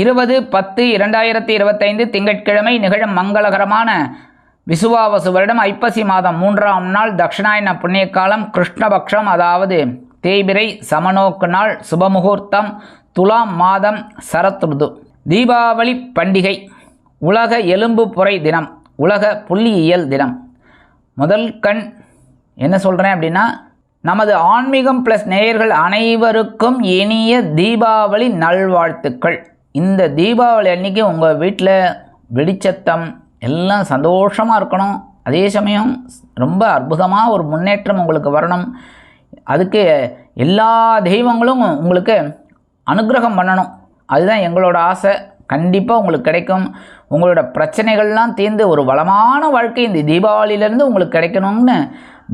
இருபது பத்து இரண்டாயிரத்தி இருபத்தைந்து திங்கட்கிழமை நிகழும் மங்களகரமான விசுவாவசு வருடம் ஐப்பசி மாதம் மூன்றாம் நாள் தட்சிணாயன புண்ணிய காலம் கிருஷ்ணபக்ஷம் அதாவது தேய்பிரை சமநோக்கு நாள் சுபமுகூர்த்தம் துலாம் மாதம் சரத்ருது தீபாவளி பண்டிகை உலக எலும்பு புரை தினம் உலக புள்ளியியல் தினம். முதல் கண் என்ன சொல்கிறேன் அப்படின்னா நமது ஆன்மீகம் ப்ளஸ் நேயர்கள் அனைவருக்கும் இனிய தீபாவளி நல்வாழ்த்துக்கள். இந்த தீபாவளி அன்னைக்கு உங்கள் வீட்டில் வெடிச்சத்தம் எல்லாம் சந்தோஷமாக இருக்கணும். அதே சமயம் ரொம்ப அற்புதமாக ஒரு முன்னேற்றம் உங்களுக்கு வரணும். அதுக்கு எல்லா தெய்வங்களும் உங்களுக்கு அனுக்கிரகம் பண்ணணும். அதுதான் எங்களோட ஆசை. கண்டிப்பாக உங்களுக்கு கிடைக்கும். உங்களோட பிரச்சனைகள்லாம் தீர்ந்து ஒரு வளமான வாழ்க்கை இந்த தீபாவளியிலேருந்து உங்களுக்கு கிடைக்கணும்னு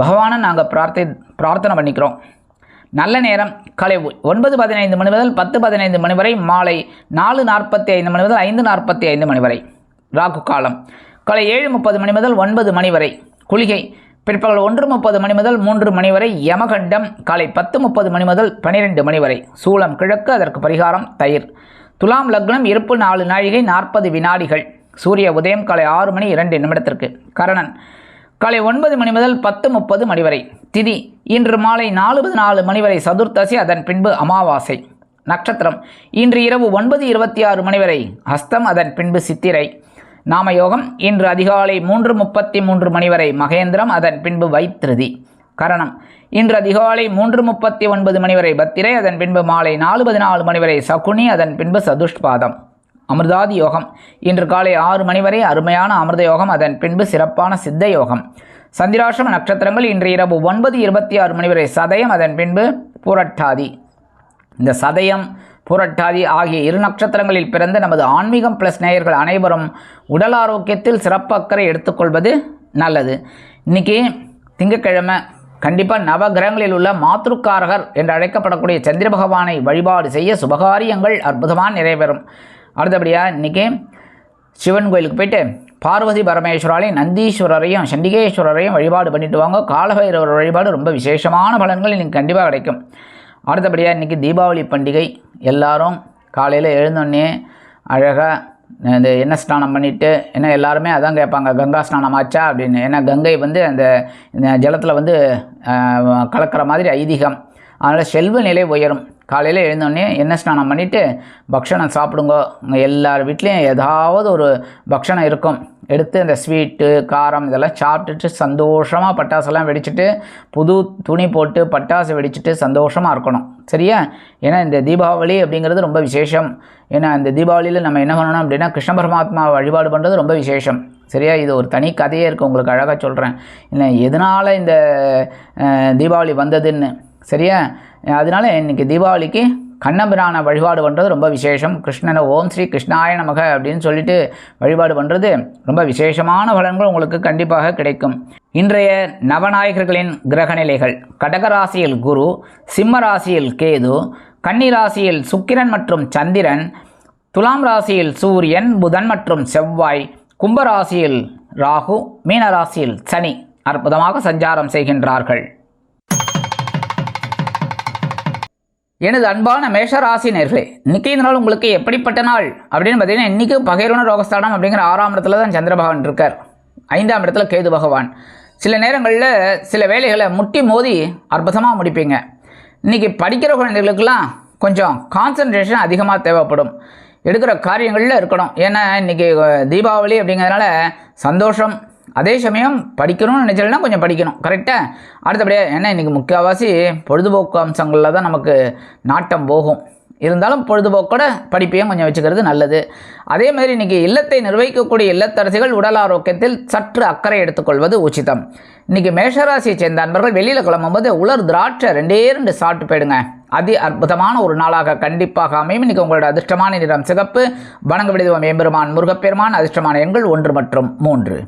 பகவானை நாங்கள் பிரார்த்தி பிரார்த்தனை பண்ணிக்கிறோம். நல்ல நேரம் காலை ஒன்பது பதினைந்து மணி முதல் பத்து பதினைந்து மணி வரை மாலை நாலு நாற்பத்தி ஐந்து மணி முதல் ஐந்து நாற்பத்தி ஐந்து மணி வரை. ராகு காலம். காலை ஏழு முப்பது மணி முதல் ஒன்பது மணி வரை. குளிகை. பிற்பகல் ஒன்று முப்பது மணி முதல் மூன்று மணி வரை யமகண்டம். காலை பத்து முப்பது மணி முதல் பனிரெண்டு மணி வரை. சூளம் கிழக்கு அதற்கு பரிகாரம் தயிர். துலாம் லக்னம் இருப்பு நாலு நாழிகை நாற்பது வினாடிகள். சூரிய உதயம் காலை ஆறு மணி இரண்டு நிமிடத்திற்கு. கரணன். காலை ஒன்பது மணி முதல் பத்து முப்பது மணி வரை. திதி இன்று மாலை நாலு நாலு மணி வரை சதுர்த்தசி அதன் பின்பு அமாவாசை. நட்சத்திரம் இன்று இரவு ஒன்பது இருபத்தி ஆறு மணி வரை ஹஸ்தம் அதன் பின்பு சித்திரை. நாமயோகம் இன்று அதிகாலை மூன்று முப்பத்தி மூன்று மணி வரை மகேந்திரம் அதன் பின்பு வைத்திருதி. கரணம் இன்று அதிகாலை மூன்று முப்பத்தி ஒன்பது மணி வரை பத்திரை அதன் பின்பு மாலை நாலு பதினாலு மணி வரை சகுனி அதன் பின்பு சதுஷ்பாதம். அமிர்தாதி யோகம் இன்று காலை ஆறு மணி வரை அருமையான அமிர்த யோகம் அதன் பின்பு சிறப்பான சித்த யோகம் சந்திராசிரம நட்சத்திரங்கள் இன்று இரவு ஒன்பது இருபத்தி ஆறு மணி வரை சதயம் அதன் பின்பு புரட்டாதி. இந்த சதயம் புரட்டாதி ஆகிய இரு நட்சத்திரங்களில் பிறந்த நமது ஆன்மீகம் ப்ளஸ் நேயர்கள் அனைவரும் உடல் ஆரோக்கியத்தில் சிறப்பு அக்கறை எடுத்துக்கொள்வது நல்லது. இன்னைக்கு திங்கட்கிழமை கண்டிப்பாக நவகிரகங்களில் உள்ள மாத்ருக்காரகர் என்று அழைக்கப்படக்கூடிய சந்திர பகவானை வழிபாடு செய்ய சுபகாரியங்கள் அற்புதமாக நிறைவேறும். அடுத்தபடியாக இன்றைக்கி சிவன் கோயிலுக்கு போயிட்டு பார்வதி பரமேஸ்வராலையும் நந்தீஸ்வரரையும் சண்டிகேஸ்வரரையும் வழிபாடு பண்ணிட்டு வாங்க. காலபைரவர் வழிபாடு ரொம்ப விசேஷமான பலன்கள் இன்னைக்கு கண்டிப்பாக கிடைக்கும். அடுத்தபடியாக இன்றைக்கி தீபாவளி பண்டிகை. எல்லாரும் காலையில் எழுந்தோடனே அழகாக இந்த என்ன ஸ்நானம் பண்ணிவிட்டு ஏன்னா எல்லாருமே அதான் கேட்பாங்க கங்கா ஸ்நானம் ஆச்சா? அப்படின்னு. ஏன்னா கங்கை வந்து அந்த ஜலத்தில் வந்து கலக்கிற மாதிரி ஐதீகம். அதனால் செல்வ நிலை உயரும். காலையில் எழுந்தோடனே என்ன ஸ்நானம் பண்ணிவிட்டு பக்ஷணம் சாப்பிடுங்க. உங்கள் எல்லார் வீட்லேயும் ஏதாவது ஒரு பக்ஷணம் இருக்கும். எடுத்து இந்த ஸ்வீட்டு காரம் இதெல்லாம் சாப்பிட்டுட்டு சந்தோஷமாக பட்டாசெல்லாம் வெடிச்சிட்டு புது துணி போட்டு பட்டாசு வெடிச்சிட்டு சந்தோஷமாக இருக்கணும். சரியா? ஏன்னா இந்த தீபாவளி அப்படிங்கிறது ரொம்ப விசேஷம். ஏன்னா இந்த தீபாவளியில் நம்ம என்ன பண்ணணும் அப்படின்னா கிருஷ்ண பரமாத்மா வழிபாடு பண்ணுறது ரொம்ப விசேஷம். சரியா? இது ஒரு தனி கதையே இருக்குது உங்களுக்கு அழகாக சொல்கிறேன் இல்லை எதனால் இந்த தீபாவளி வந்ததுன்னு. சரியா? அதனால இன்றைக்கி தீபாவளிக்கு கண்ணபிரான வழிபாடு பண்ணுறது ரொம்ப விசேஷம். கிருஷ்ணனை ஓம் ஸ்ரீ கிருஷ்ணாய நமக அப்படின்னு சொல்லிட்டு வழிபாடு பண்ணுறது ரொம்ப விசேஷமான பலன்கள் உங்களுக்கு கண்டிப்பாக கிடைக்கும். இன்றைய நவநாயகர்களின் கிரகநிலைகள் கடகராசியில் குரு சிம்ம ராசியில் கேது கன்னி ராசியில் சுக்கிரன் மற்றும் சந்திரன் துலாம் ராசியில் சூரியன் புதன் மற்றும் செவ்வாய் கும்பராசியில் ராகு மீனராசியில் சனி அற்புதமாக சஞ்சாரம் செய்கின்றார்கள். எனது அன்பான மேஷராசி நேர்களே இன்னைக்கு இந்த நாள் உங்களுக்கு எப்படிப்பட்ட நாள்? அப்படின்னு பார்த்தீங்கன்னா இன்னைக்கு பகைரோன ரோகஸ்தானம் அப்படிங்கிற ஆறாம் இடத்துல தான் சந்திர பகவான் இருக்கார். ஐந்தாம் இடத்துல கேது பகவான். சில நேரங்களில் சில வேலைகளை முட்டி மோதி அற்புதமாக முடிப்பீங்க. இன்னைக்கு படிக்கிற குழந்தைகளுக்கெல்லாம் கொஞ்சம் கான்சன்ட்ரேஷன் அதிகமாக தேவைப்படும். எடுக்கிற காரியங்களில் இருக்கணும். ஏன்னா இன்றைக்கி தீபாவளி அப்படிங்கிறதுனால சந்தோஷம் அதே சமயம் படிக்கணும்னு நினச்சலன்னா கொஞ்சம் படிக்கணும். கரெக்டாக அடுத்தபடியாக ஏன்னா இன்றைக்கி முக்கால்வாசி பொழுதுபோக்கு அம்சங்களில் தான் நமக்கு நாட்டம் போகும். இருந்தாலும் பொழுதுபோக்கோட படிப்பையும் கொஞ்சம் வச்சுக்கிறது நல்லது. அதே மாதிரி இன்றைக்கி இல்லத்தை நிர்வகிக்கக்கூடிய இல்லத்தரசிகள் உடல் ஆரோக்கியத்தில் சற்று அக்கறை எடுத்துக்கொள்வது உச்சிதம். இன்றைக்கி மேஷராசியை சேர்ந்த அன்பர்கள் வெளியில் கிளம்பும்போது உலர் திராட்சை ரெண்டே ரெண்டு சாப்பிட்டு போயிடுங்க. அதி அற்புதமான ஒரு நாளாக கண்டிப்பாக அமையும். இன்றைக்கி உங்களோட அதிர்ஷ்டமான நிறம் சிகப்பு. வணங்க விடுதுவம் எம்பெருமான் முருகப்பெருமான். அதிர்ஷ்டமான எண்கள் ஒன்று மற்றும் மூன்று.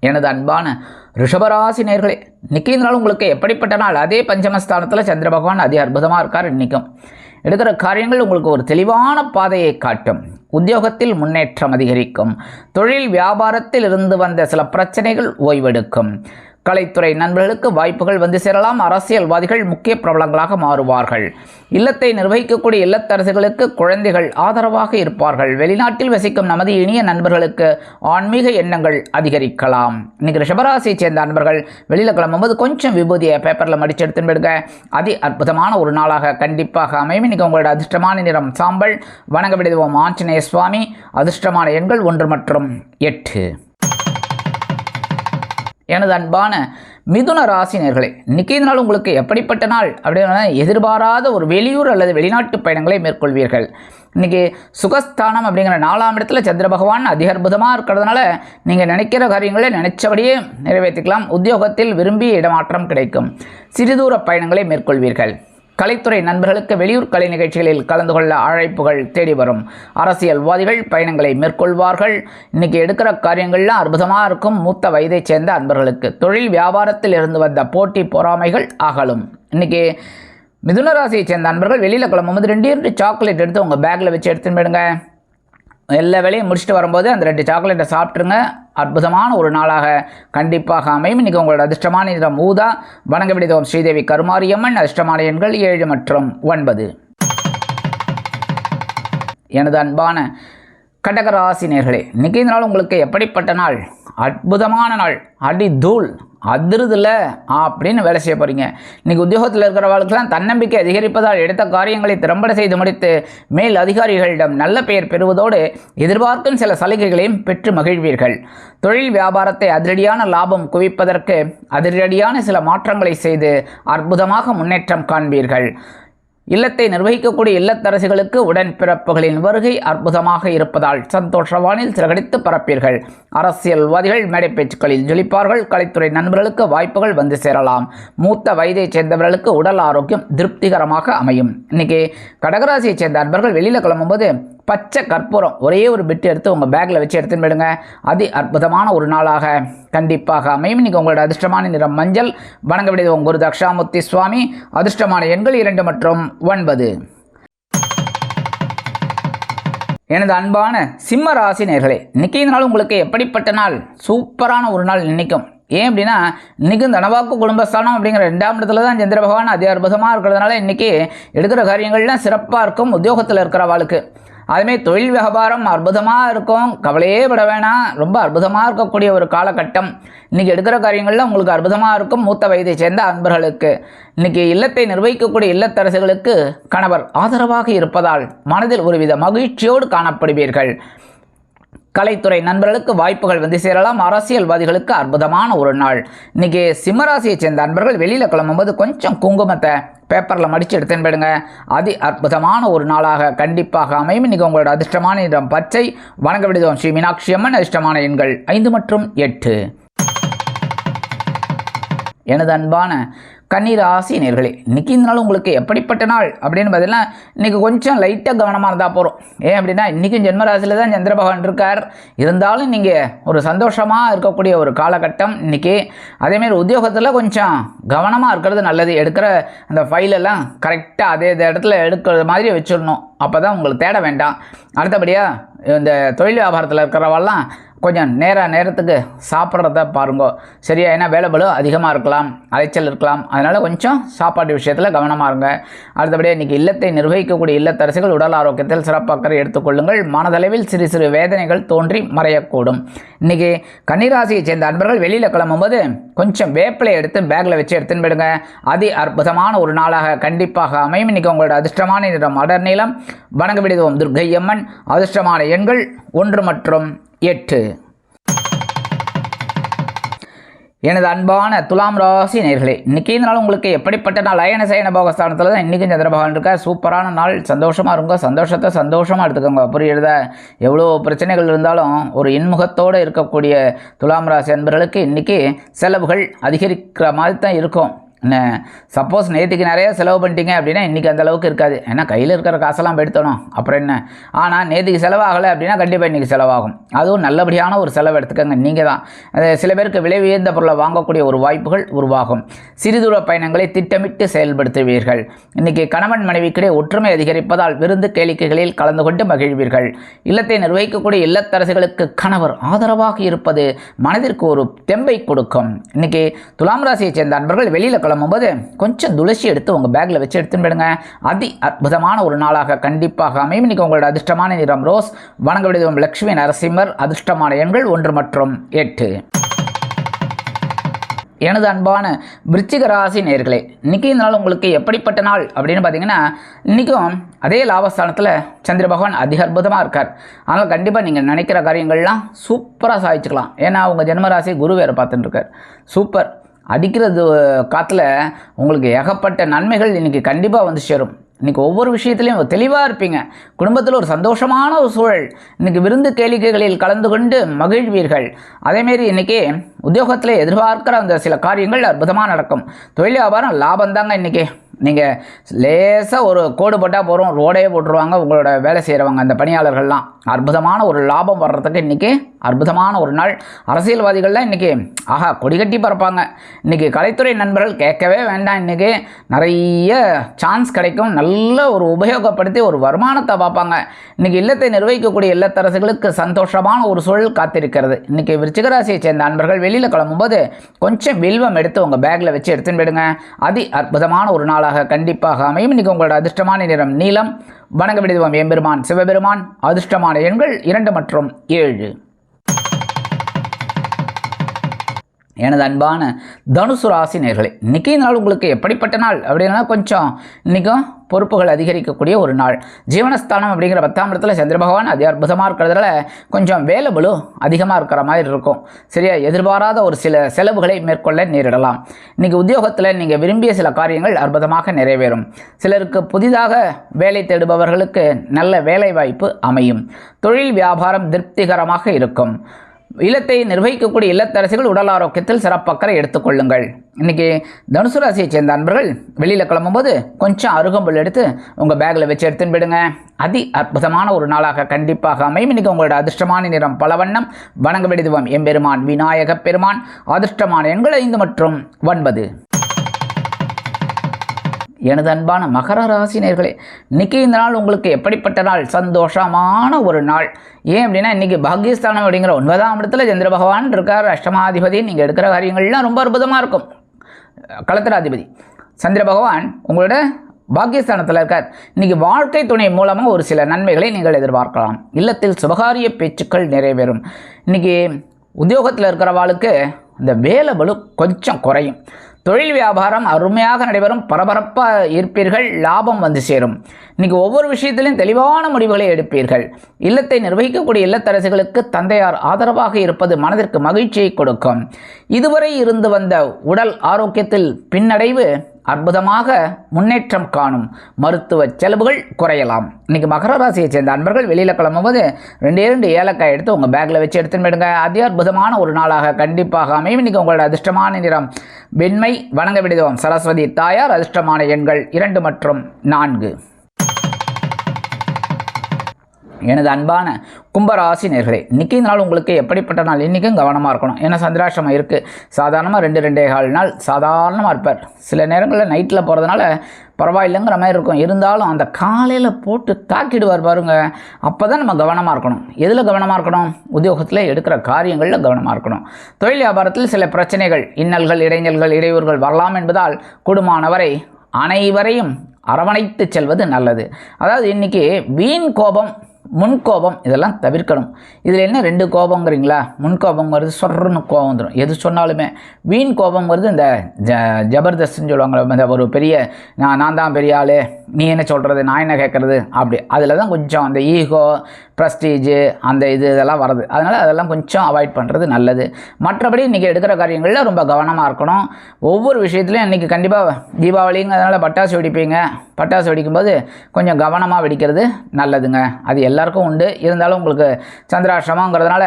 எனது அன்பான ரிஷபராசி நேர்களே இன்னைக்கு இருந்தாலும் உங்களுக்கு எப்படிப்பட்ட நாள்? அதே பஞ்சமஸ்தானத்தில் சந்திர பகவான் அதே அற்புதமாக இருக்கார் இன்றைக்கும் எடுக்கிற காரியங்கள் உங்களுக்கு ஒரு தெளிவான பாதையை காட்டும். உத்தியோகத்தில் முன்னேற்றம் அதிகரிக்கும். தொழில் வியாபாரத்தில் இருந்து வந்த சில பிரச்சனைகள் ஓய்வெடுக்கும். கலைத்துறை நண்பர்களுக்கு வாய்ப்புகள் வந்து சேரலாம். அரசியல்வாதிகள் முக்கிய பிரபலங்களாக மாறுவார்கள். இல்லத்தை நிர்வகிக்கக்கூடிய இல்லத்தரசுகளுக்கு குழந்தைகள் ஆதரவாக இருப்பார்கள். வெளிநாட்டில் வசிக்கும் நமது இனிய நண்பர்களுக்கு ஆன்மீக எண்ணங்கள் அதிகரிக்கலாம். இன்னைக்கு ரிஷபராசியை சேர்ந்த நண்பர்கள் வெளியில் கிளம்பும்போது கொஞ்சம் விபூதியை பேப்பரில் மடிச்சு எடுத்துன்னு போயிடுங்க. அதி அற்புதமான ஒரு நாளாக கண்டிப்பாக அமையும். இன்னைக்கு உங்களோட அதிர்ஷ்டமான நிறம் சாம்பல். வணங்க விடுவோம் ஆஞ்சநேய சுவாமி. அதிர்ஷ்டமான எண்கள் ஒன்று மற்றும் எட்டு. எனது அன்பான மிதுன ராசினியர்களே இன்னைக்கு நாள் உங்களுக்கு எப்படிப்பட்ட நாள்? அப்படின்னா எதிர்பாராத ஒரு வெளியூர் அல்லது வெளிநாட்டு பயணங்களை மேற்கொள்வீர்கள். இன்றைக்கி சுகஸ்தானம் அப்படிங்கிற நாலாம் இடத்துல சந்திர பகவான் அதிகற்புதமாக இருக்கிறதுனால நீங்கள் நினைக்கிற காரியங்களை நினைச்சபடியே நிறைவேற்றிக்கலாம். உத்தியோகத்தில் விரும்பிய இடமாற்றம் கிடைக்கும். சிறுதூர பயணங்களை மேற்கொள்வீர்கள். கலைத்துறை நண்பர்களுக்கு வெளியூர் கலை நிகழ்ச்சிகளில் கலந்து கொள்ள அழைப்புகள் தேடி வரும். அரசியல்வாதிகள் பயணங்களை மேற்கொள்வார்கள். இன்னைக்கு எடுக்கிற காரியங்கள்லாம் அற்புதமாக இருக்கும். மூத்த வயதைச் சேர்ந்த அன்பர்களுக்கு தொழில் வியாபாரத்தில் இருந்து வந்த போட்டி பொறாமைகள் அகலும். இன்னைக்கு மிதுன ராசியைச் சேர்ந்த அன்பர்கள் வெளியில் கிளம்பும்போது ரெண்டு ரெண்டு சாக்லேட் எடுத்து உங்கள் பேக்கில் வச்சு எடுத்துன்னு போயிடுங்க. எல்லா வேலையும் முடிச்சுட்டு வரும்போது அந்த ரெண்டு சாக்லேட்டை சாப்பிட்ருங்க அற்புதமான ஒரு நாளாக கண்டிப்பாக அமையும். இன்றைக்கி உங்களோட அதிர்ஷ்டமான நிறம் ஊதா. வணங்க விடுதோம் ஸ்ரீதேவி கருமாரியம்மன். அதிர்ஷ்டமான எண்கள் ஏழு மற்றும் ஒன்பது. எனது அன்பான கடகராசினியர்களே இன்றைக்கி இந்த நாள் உங்களுக்கு எப்படிப்பட்ட நாள்? அற்புதமான நாள். அடி தூள் அதிருதில்ல அப்படின்னு வேலை செய்ய போகிறீங்க இன்றைக்கி உத்தியோகத்தில் இருக்கிறவர்களுக்கெல்லாம் தன்னம்பிக்கை அதிகரிப்பதால் எடுத்த காரியங்களை திறம்பட செய்து முடித்து மேல் அதிகாரிகளிடம் நல்ல பெயர் பெறுவதோடு எதிர்பார்க்கும் சில சலுகைகளையும் பெற்று மகிழ்வீர்கள். தொழில் வியாபாரத்தை அதிரடியான லாபம் குவிப்பதற்கு அதிரடியான சில மாற்றங்களை செய்து அற்புதமாக முன்னேற்றம் காண்பீர்கள். இல்லத்தை நிர்வகிக்கக்கூடிய இல்லத்தரசிகளுக்கு உடன்பிறப்புகளின் வருகை அற்புதமாக இருப்பதால் சந்தோஷவானில் சிறகடித்து பரப்பீர்கள். அரசியல்வாதிகள் மேடை பேச்சுக்களில் ஜொலிப்பார்கள். கலைத்துறை நண்பர்களுக்கு வாய்ப்புகள் வந்து சேரலாம். மூத்த வயதைச் சேர்ந்தவர்களுக்கு உடல் ஆரோக்கியம் திருப்திகரமாக அமையும். இன்னைக்கு கடகராசியைச் சேர்ந்த அன்பர்கள் வெளியில் கிளம்பும்போது பச்சை கற்பூரம் ஒரே ஒரு பிட்டு எடுத்து உங்கள் பேக்கில் வச்சு எடுத்துன்னு போயிடுங்க. அதி அற்புதமான ஒரு நாளாக கண்டிப்பாக அமையும். இன்னைக்கு உங்களோட அதிர்ஷ்டமான நிறம் மஞ்சள் வணங்க விடுது உங்கள் குரு தக்ஷாமூர்த்தி சுவாமி. அதிர்ஷ்டமான எண்கள் இரண்டு மற்றும் ஒன்பது. எனது அன்பான சிம்ம ராசி நேர்களே இன்றைக்கி இந்த நாள் உங்களுக்கு எப்படிப்பட்ட நாள்? சூப்பரான ஒரு நாள் நினைக்கும் ஏன் அப்படின்னா இன்றைக்கி தனவாக்கு குடும்பஸ்தானம் அப்படிங்கிற ரெண்டாம் இடத்துல தான் சந்திர பகவான் அதி அற்புதமாக இருக்கிறதுனால இன்றைக்கி எடுக்கிற காரியங்கள்லாம் சிறப்பாக இருக்கும். உத்தியோகத்தில் இருக்கிறவாளுக்கு அதுமாரி தொழில் வியாபாரம் அற்புதமாக இருக்கும். கவலையே பட வேணாம் ரொம்ப அற்புதமாக இருக்கக்கூடிய ஒரு காலகட்டம். இன்றைக்கி எடுக்கிற காரியங்களில் உங்களுக்கு அற்புதமாக இருக்கும். மூத்த வயதை சேர்ந்த அன்பர்களுக்கு. இன்றைக்கி இல்லத்தை நிர்வகிக்கக்கூடிய இல்லத்தரசுகளுக்கு கணவர் ஆதரவாக இருப்பதால் மனதில் ஒருவித மகிழ்ச்சியோடு காணப்படுவீர்கள். கலைத்துறை நண்பர்களுக்கு வாய்ப்புகள் வந்து சேரலாம். அரசியல்வாதிகளுக்கு அற்புதமான ஒரு நாள். இன்னைக்கு சிம்மராசியை சேர்ந்த நண்பர்கள் வெளியில் கிளம்பும்போது கொஞ்சம் குங்குமத்தை பேப்பரில் மடித்து எடுத்துன்னு போயிடுங்க அதி அற்புதமான ஒரு நாளாக கண்டிப்பாக அமையும். இன்றைக்கி உங்களோட அதிர்ஷ்டமான இடம் பச்சை. வணங்க விடுதோம் ஸ்ரீ மீனாட்சி அம்மன். அதிர்ஷ்டமான எண்கள் ஐந்து மற்றும் எட்டு. எனது அன்பான கன்னிராசி நேர்களே இன்றைக்கி இந்த நாள் உங்களுக்கு எப்படிப்பட்ட நாள் அப்படின்னு பார்த்தீங்கன்னா இன்றைக்கி கொஞ்சம் லைட்டாக கவனமாக இருந்தால் போகிறோம் ஏன் அப்படின்னா இன்றைக்கும் ஜென்மராசியில் தான் சந்திர பகவான் இருக்கார். இருந்தாலும் நீங்கள் ஒரு சந்தோஷமாக இருக்கக்கூடிய ஒரு காலகட்டம் இன்றைக்கி அதேமாரி உத்தியோகத்தில் கொஞ்சம் கவனமாக இருக்கிறது நல்லது. எடுக்கிற அந்த ஃபைலெல்லாம் கரெக்டாக அதே இடத்துல எடுக்கிற மாதிரி வச்சிடணும். அப்போ தான் உங்களுக்கு தேட வேண்டாம். அடுத்தபடியாக இந்த தொழில் வியாபாரத்தில் இருக்கிறவெல்லாம் கொஞ்சம் நேர நேரத்துக்கு சாப்பிட்றத பாருங்க. சரியா? ஏன்னா வேலைபளு அதிகமாக இருக்கலாம் அலைச்சல் இருக்கலாம். அதனால் கொஞ்சம் சாப்பாட்டு விஷயத்தில் கவனமாக இருங்க. அடுத்தபடியே இன்றைக்கி இல்லத்தை நிர்வகிக்கக்கூடிய இல்லத்தரசிகள் உடல் ஆரோக்கியத்தில் சிறப்பாக்கரை எடுத்துக்கொள்ளுங்கள் மனதளவில் சிறு சிறு வேதனைகள் தோன்றி மறையக்கூடும். இன்றைக்கி கன்னிராசியை சேர்ந்த அன்பர்கள் வெளியில் கிளம்பும்போது கொஞ்சம் வேப்பிலை எடுத்து பேக்கில் வச்சு எடுத்துன்னு போயிடுங்க அதி அற்புதமான ஒரு நாளாக கண்டிப்பாக அமையும். இன்றைக்கி உங்களோட அதிர்ஷ்டமான நிறம் அடர் நீளம் வணங்க விடுவோம் துர்க்கை அம்மன் அதிர்ஷ்டமான எண்கள் ஒன்று மற்றும் எட்டு. எனது அன்பான துலாம் ராசி நேர்களே இன்றைக்கி இந்த நாள் உங்களுக்கு எப்படிப்பட்ட நாள்? அயன சயன போகஸ்தானத்தில் தான் இன்றைக்கும் சந்திரபகவான் இருக்கா சூப்பரான நாள். சந்தோஷமாக இருங்க. சந்தோஷத்தை சந்தோஷமாக எடுத்துக்கோங்க. புரியுறதா எவ்வளோ பிரச்சனைகள் இருந்தாலும் ஒரு இன்முகத்தோடு இருக்கக்கூடிய துலாம் ராசி அன்பர்களுக்கு இன்றைக்கி செலவுகள் அதிகரிக்கிற மாதிரி தான் இருக்கும். சப்போஸ் நேற்றுக்கு நிறைய செலவு பண்ணிட்டீங்க அப்படின்னா இன்றைக்கி அந்தளவுக்கு இருக்காது. ஏன்னா கையில் இருக்கிற காசெல்லாம் எடுத்தணும் அப்புறம் என்ன? ஆனால் நேற்றுக்கு செலவாகலை அப்படின்னா கண்டிப்பாக இன்றைக்கி செலவாகும். அதுவும் நல்லபடியான ஒரு செலவு எடுத்துக்கோங்க. நீங்கள் தான். சில பேருக்கு விலை உயர்ந்த பொருளை வாங்கக்கூடிய ஒரு வாய்ப்புகள் உருவாகும். சிறுதூர பயணங்களை திட்டமிட்டு செயல்படுத்துவீர்கள். இன்றைக்கி கணவன் மனைவிக்கிடையே ஒற்றுமை அதிகரிப்பதால் விருந்து கேளிக்கைகளில் கலந்து கொண்டு மகிழ்வீர்கள். இல்லத்தை நிர்வகிக்கக்கூடிய இல்லத்தரசிகளுக்கு கணவர் ஆதரவாக இருப்பது மனதிற்கு ஒரு தெம்பை கொடுக்கும். இன்றைக்கி துலாம் ராசியைச் சேர்ந்த அன்பர்கள் வெளியில் கிளம்பும்போது கொஞ்சம் துளசி எடுத்து உங்கள் பேக்கில் வச்சு எடுத்துன்னு போயிடுங்க. அதி அற்புதமான ஒரு நாளாக கண்டிப்பாக அமையும். இன்றைக்கி உங்களோட அதிர்ஷ்டமான நிறம் ரோஸ் வணங்க விடுவோம் லக்ஷ்மி நரசிம்மர் அதிர்ஷ்டமான எண்கள் ஒன்று மற்றும் எட்டு. எனது அன்பான விருச்சிக ராசி நேர்களே இன்றைக்கி இந்த நாள் உங்களுக்கு எப்படிப்பட்ட நாள் அப்படின்னு பார்த்தீங்கன்னா இன்றைக்கும் அதே லாபஸ்தானத்தில் சந்திர பகவான் அதிக அற்புதமாக இருக்கார். அதனால் கண்டிப்பாக நீங்கள் நினைக்கிற காரியங்கள்லாம் சூப்பராக சாதிச்சுக்கலாம். ஏன்னா உங்கள் ஜென்மராசி குரு வேறு பார்த்துட்டு இருக்கார். சூப்பர் அடிக்கிறது காற்றுல உங்களுக்கு ஏகப்பட்ட நன்மைகள் இன்றைக்கி கண்டிப்பாக வந்து சேரும். இன்றைக்கி ஒவ்வொரு விஷயத்துலையும் தெளிவாக இருப்பீங்க. குடும்பத்தில் ஒரு சந்தோஷமான ஒரு சூழல். இன்றைக்கி விருந்து கேளிக்கைகளில் கலந்து கொண்டு மகிழ்வீர்கள். அதேமாரி இன்றைக்கி உத்தியோகத்தில் எதிர்பார்க்கிற அந்த சில காரியங்கள் அற்புதமாக நடக்கும். தொழில் வியாபாரம் லாபம் தாங்க இன்றைக்கி நீங்கள் லேசாக ஒரு கோடு போட்டால் போகிறோம் ரோடே போட்டுருவாங்க உங்களோட வேலை செய்கிறவங்க அந்த பணியாளர்கள்லாம். அற்புதமான ஒரு லாபம் வர்றதுக்கு இன்றைக்கி அற்புதமான ஒரு நாள். அரசியல்வாதிகள்லாம் இன்றைக்கி ஆஹா கொடி கட்டி பறப்பாங்க. இன்றைக்கி கலைத்துறை நண்பர்கள் கேட்கவே வேண்டாம் இன்றைக்கி நிறைய சான்ஸ் கிடைக்கும். நல்ல ஒரு உபயோகப்படுத்தி ஒரு வருமானத்தை பார்ப்பாங்க. இன்றைக்கி இல்லத்தை நிர்வகிக்கக்கூடிய இல்லத்தரசுகளுக்கு சந்தோஷமான ஒரு சூழல் காத்திருக்கிறது. இன்றைக்கி விருச்சிகராசியை சேர்ந்த நண்பர்கள் வெளியில் கிளம்பும்போது கொஞ்சம் வில்வம் எடுத்து உங்கள் பேக்கில் வச்சு எடுத்துன்னு போயிடுங்க. அதி அற்புதமான ஒரு நாளாக கண்டிப்பாக அமையும். இன்றைக்கி உங்களோட அதிர்ஷ்டமான நிறம் நீளம். வணங்க விடுவோம் எம்பெருமான் சிவபெருமான். அதிர்ஷ்டமான எண்கள் இரண்டு மற்றும் ஏழு. எனது அன்பான தனுசு ராசி நேர்களே இன்றைக்கி இந்த நாள் உங்களுக்கு எப்படிப்பட்ட நாள் அப்படின்னா கொஞ்சம் இன்றைக்கும் பொறுப்புகள் அதிகரிக்கக்கூடிய ஒரு நாள். ஜீவனஸ்தானம் அப்படிங்கிற பத்தாம் இடத்துல சந்திர பகவான் அதி அற்புதமாக இருக்கிறதுனால கொஞ்சம் வேலை பளு அதிகமாக இருக்கிற மாதிரி இருக்கும். சரியா? எதிர்பாராத ஒரு சில செலவுகளை மேற்கொள்ள நேரிடலாம். இன்றைக்கி உத்தியோகத்தில் நீங்கள் விரும்பிய சில காரியங்கள் அற்புதமாக நிறைவேறும். சிலருக்கு புதிதாக வேலை தேடுபவர்களுக்கு நல்ல வேலை வாய்ப்பு அமையும். தொழில் வியாபாரம் திருப்திகரமாக இருக்கும். இல்லத்தை நிர்வகிக்கக்கூடிய இல்லத்தரசிகள் உடல் ஆரோக்கியத்தில் சிறப்பக்கறை எடுத்துக்கொள்ளுங்கள் இன்றைக்கி தனுசு ராசியை சேர்ந்த அன்பர்கள் வெளியில் கிளம்பும்போது கொஞ்சம் அருகம்புல் எடுத்து உங்கள் பேக்கில் வச்சு எடுத்துன்னு போயிடுங்க. அதி அற்புதமான ஒரு நாளாக கண்டிப்பாக அமையும். இன்றைக்கி உங்களோட அதிர்ஷ்டமான நிறம் பலவண்ணம் வணங்க விடுதுவம் எம்பெருமான் விநாயகப் பெருமான். அதிர்ஷ்டமான எண்கள் ஐந்து மற்றும் ஒன்பது. எனது அன்பான மகர ராசினியர்களே இன்றைக்கி இந்த நாள் உங்களுக்கு எப்படிப்பட்ட நாள்? சந்தோஷமான ஒரு நாள். ஏன் அப்படின்னா இன்றைக்கி பாக்கியஸ்தானம் அப்படிங்கிற ஒன்பதாம் இடத்துல சந்திர பகவான் இருக்கார். அஷ்டமாதிபதி நீங்கள் எடுக்கிற காரியங்கள்லாம் ரொம்ப அற்புதமாக இருக்கும். கலத்திராதிபதி சந்திர பகவான் உங்களோட பாக்கியஸ்தானத்தில் இருக்கார். இன்றைக்கி வாழ்க்கை துணை மூலமாக ஒரு சில நன்மைகளை நீங்கள் எதிர்பார்க்கலாம். இல்லத்தில் சுபகாரிய பேச்சுக்கள் நிறைவேறும். இன்றைக்கி உத்தியோகத்தில் இருக்கிறவாளுக்கு இந்த வேலை பலு கொஞ்சம் குறையும். தொழில் வியாபாரம் அருமையாக நடைபெறும் பரபரப்பாக இருப்பீர்கள் லாபம் வந்து சேரும். இன்றைக்கி ஒவ்வொரு விஷயத்திலும் தெளிவான முடிவுகளை எடுப்பீர்கள். இல்லத்தை நிர்வகிக்கக்கூடிய இல்லத்தரசிகளுக்கு தந்தையார் ஆதரவாக இருப்பது மனதிற்கு மகிழ்ச்சியை கொடுக்கும். இதுவரை இருந்து வந்த உடல் ஆரோக்கியத்தில் பின்னடைவு அற்புதமாக முன்னேற்றம் காணும் மருத்துவ செலவுகள் குறையலாம். இன்றைக்கி மகர ராசியை சேர்ந்த அன்பர்கள் வெளியில் கிளம்பும்போது ரெண்டே ரெண்டு ஏலக்காய் எடுத்து உங்கள் பேக்கில் வச்சு எடுத்துன்னு போயிடுங்க. அதி அற்புதமான ஒரு நாளாக கண்டிப்பாக அமையும். இன்றைக்கி உங்களோட அதிர்ஷ்டமான நிறம் வெண்மை வணங்க விடுதோம் சரஸ்வதி தாயார் அதிர்ஷ்டமான எண்கள் இரண்டு மற்றும் நான்கு. எனது அன்பான கும்பராசி நேர்களே இன்றைக்கி இந்த நாள் உங்களுக்கு எப்படிப்பட்ட நாள்? இன்றைக்கும் கவனமாக இருக்கணும். ஏன்னா சந்திராஷ்டமம் இருக்குது சாதாரணமாக ரெண்டு ரெண்டே கால் நாள் சாதாரணமாக இருப்பார். சில நேரங்களில் நைட்டில் போகிறதுனால பரவாயில்லைங்கிற மாதிரி இருக்கும். இருந்தாலும் அந்த காலையில் போட்டு தாக்கிடுவார் பாருங்க. அப்போ தான் நம்ம கவனமாக இருக்கணும். எதில் கவனமாக இருக்கணும்? உத்தியோகத்தில் எடுக்கிற காரியங்களில் கவனமாக இருக்கணும். தொழில் வியாபாரத்தில் சில பிரச்சனைகள் இன்னல்கள் இடைஞ்சல்கள் இடையூறுகள் வரலாம் என்பதால் கூடுமானவரை அனைவரையும் அரவணைத்து செல்வது நல்லது. அதாவது இன்றைக்கி வீண் கோபம் முன்கோபம் இதெல்லாம் தவிர்க்கணும். இதில் என்ன ரெண்டு கோபங்கிறீங்களா? முன்கோபங்கிறது சொல்றன்னு கோபம் வந்துடும் எது சொன்னாலுமே வீண் கோபங்கிறது இந்த ஜ ஜபர்தஸ்துன்னு சொல்லுவாங்களே இந்த ஒரு பெரிய நான் நான் தான் பெரிய ஆள் நீ என்ன சொல்கிறது நான் என்ன கேட்குறது? அப்படி. அதில் தான் கொஞ்சம் அந்த ஈகோ ப்ரஸ்டீஜு அந்த இது இதெல்லாம் வருது அதனால் அதெல்லாம் கொஞ்சம் அவாய்ட் பண்ணுறது நல்லது. மற்றபடி இன்றைக்கி எடுக்கிற காரியங்களில் ரொம்ப கவனமாக இருக்கணும். ஒவ்வொரு விஷயத்துலையும் இன்றைக்கி கண்டிப்பாக தீபாவளிங்கிறதுனால பட்டாசு வெடிப்பீங்க. பட்டாசு வெடிக்கும்போது கொஞ்சம் கவனமாக வெடிக்கிறது நல்லதுங்க. அது எல்லாருக்கும் உண்டு. இருந்தாலும் உங்களுக்கு சந்திராசிரமங்கிறதுனால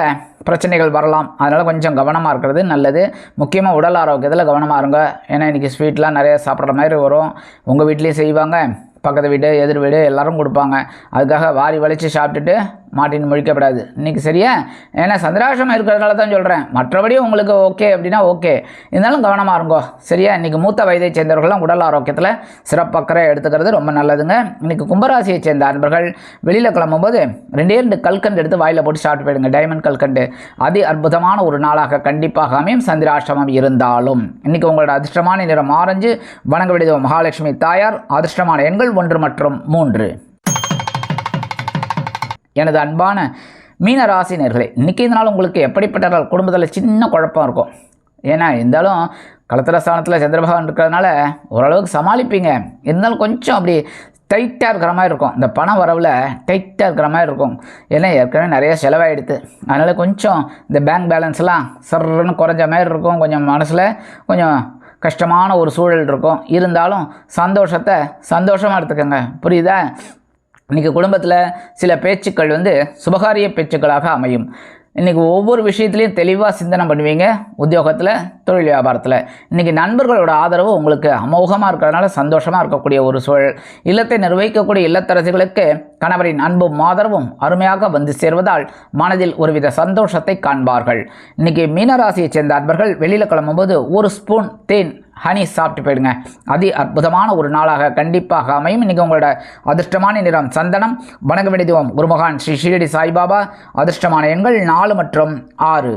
பிரச்சனைகள் வரலாம். அதனால் கொஞ்சம் கவனமாக இருக்கிறது நல்லது. முக்கியமாக உடல் ஆரோக்கியத்தில் கவனமாக இருங்க. ஏன்னா இன்றைக்கி ஸ்வீட்லாம் நிறைய சாப்பிட்ற மாதிரி வரும். உங்கள் வீட்லேயும் செய்வாங்க. பக்கத்து வீடு எதிர் வீடு எல்லாரும் கொடுப்பாங்க. அதுக்காக வாரி வலித்து சாப்பிட்டுட்டு மாட்டின்னு முழிக்கப்படாது. இன்றைக்கி சரியா? ஏன்னா சந்திராசிரமம் இருக்கிறதுனால தான் சொல்கிறேன் மற்றபடி உங்களுக்கு ஓகே அப்படின்னா ஓகே இருந்தாலும் கவனமாக இருங்கோ. சரியா? இன்றைக்கி மூத்த வயதை சேர்ந்தவர்கள்லாம் உடல் ஆரோக்கியத்தில் சிறப்பக்கறை எடுத்துக்கிறது ரொம்ப நல்லதுங்க. இன்றைக்கி கும்பராசியை சேர்ந்த அன்பர்கள் வெளியில் கிளம்பும்போது ரெண்டே ரெண்டு கல்கண்டு எடுத்து வாயில் போட்டு சாப்பிட்டு போயிடுங்க. டைமண்ட் கல்கண்டு. அதி அற்புதமான ஒரு நாளாக கண்டிப்பாக அமையும் சந்திராசிரமம் இருந்தாலும். இன்றைக்கி உங்களோட அதிர்ஷ்டமான நிறம் ஆரஞ்சு. வணங்க விடுதோ மகாலட்சுமி தாயார். அதிர்ஷ்டமான எண்கள் ஒன்று மற்றும் மூன்று. எனது அன்பான மீன ராசினியர்களே இன்றைக்கி இதனால் உங்களுக்கு எப்படிப்பட்ட குடும்பத்தில் சின்ன குழப்பம் இருக்கும். ஏன்னா இருந்தாலும் களத்திர ஸ்தானத்தில் சந்திரபகவான் இருக்கிறதுனால ஓரளவுக்கு சமாளிப்பீங்க. இருந்தாலும் கொஞ்சம் அப்படி டைட்டாக இருக்கிற மாதிரி இருக்கும். இந்த பண வரவில் டைட்டாக இருக்கிற மாதிரி இருக்கும். ஏன்னா ஏற்கனவே நிறைய செலவாயிடுது அதனால் கொஞ்சம் இந்த பேங்க் பேலன்ஸ்லாம் சர்ன்னு குறைஞ்ச மாதிரி இருக்கும். கொஞ்சம் மனசில் கொஞ்சம் கஷ்டமான ஒரு சூழல் இருக்கும். இருந்தாலும் சந்தோஷத்தை சந்தோஷமாக எடுத்துக்கோங்க. புரியுதா? இன்றைக்கி குடும்பத்தில் சில பேச்சுக்கள் வந்து சுபகாரிய பேச்சுக்களாக அமையும். இன்றைக்கி ஒவ்வொரு விஷயத்துலையும் தெளிவாக சிந்தனை பண்ணுவீங்க உத்தியோகத்தில் தொழில் வியாபாரத்தில். இன்றைக்கி நண்பர்களோட ஆதரவு உங்களுக்கு அமோகமாக இருக்கிறதுனால சந்தோஷமாக இருக்கக்கூடிய ஒரு சூழல். இல்லத்தை நிர்வகிக்கக்கூடிய இல்லத்தரசிகளுக்கு கணவரின் அன்பும் ஆதரவும் அருமையாக வந்து சேர்வதால் மனதில் ஒருவித சந்தோஷத்தை காண்பார்கள். இன்றைக்கி மீனராசியைச் சேர்ந்த அன்பர்கள் வெளியில் கிளம்பும்போது ஒரு ஸ்பூன் தேன் ஹனி சாப்பிட்டு போயிடுங்க. அதி அற்புதமான ஒரு நாளாக கண்டிப்பாக அமையும். இன்றைக்கி உங்களோட அதிர்ஷ்டமான நிறம் சந்தனம். வணங்க வேண்டியதுவோம் குருமகான் ஸ்ரீ ஷீரடி சாய்பாபா. அதிர்ஷ்டமான எண்கள் நாலு மற்றும் ஆறு.